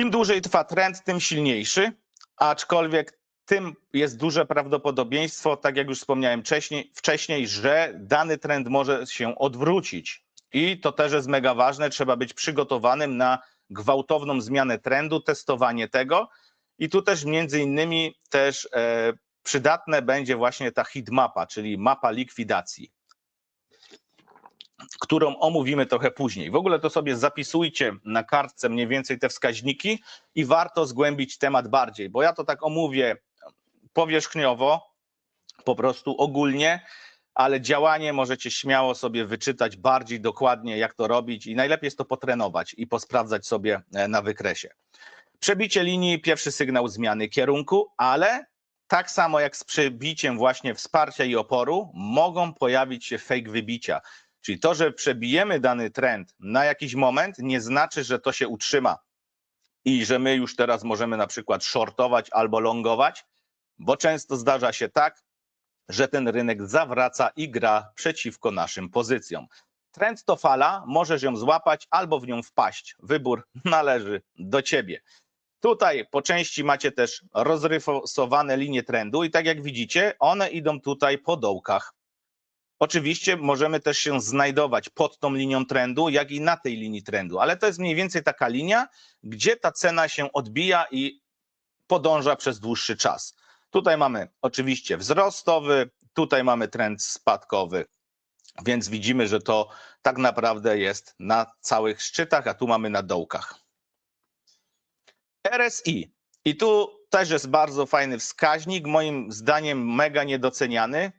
Im dłużej trwa trend, tym silniejszy, aczkolwiek tym jest duże prawdopodobieństwo, tak jak już wspomniałem wcześniej, wcześniej, że dany trend może się odwrócić. I to też jest mega ważne, trzeba być przygotowanym na gwałtowną zmianę trendu, testowanie tego. I tu też między innymi też e, przydatne będzie właśnie ta heatmapa, czyli mapa likwidacji, którą omówimy trochę później. W ogóle to sobie zapisujcie na kartce mniej więcej te wskaźniki i warto zgłębić temat bardziej, bo ja to tak omówię powierzchniowo, po prostu ogólnie, ale działanie możecie śmiało sobie wyczytać bardziej dokładnie, jak to robić i najlepiej jest to potrenować i posprawdzać sobie e, na wykresie. Przebicie linii, pierwszy sygnał zmiany kierunku, ale tak samo jak z przebiciem właśnie wsparcia i oporu, mogą pojawić się fake wybicia. Czyli to, że przebijemy dany trend na jakiś moment, nie znaczy, że to się utrzyma i że my już teraz możemy na przykład shortować albo longować, bo często zdarza się tak, że ten rynek zawraca i gra przeciwko naszym pozycjom. Trend to fala, możesz ją złapać albo w nią wpaść. Wybór należy do ciebie. Tutaj po części macie też rozrysowane linie trendu i tak jak widzicie, one idą tutaj po dołkach. Oczywiście możemy też się znajdować pod tą linią trendu, jak i na tej linii trendu, ale to jest mniej więcej taka linia, gdzie ta cena się odbija i podąża przez dłuższy czas. Tutaj mamy oczywiście wzrostowy, tutaj mamy trend spadkowy, więc widzimy, że to tak naprawdę jest na całych szczytach, a tu mamy na dołkach. RSI. I tu też jest bardzo fajny wskaźnik, moim zdaniem mega niedoceniany.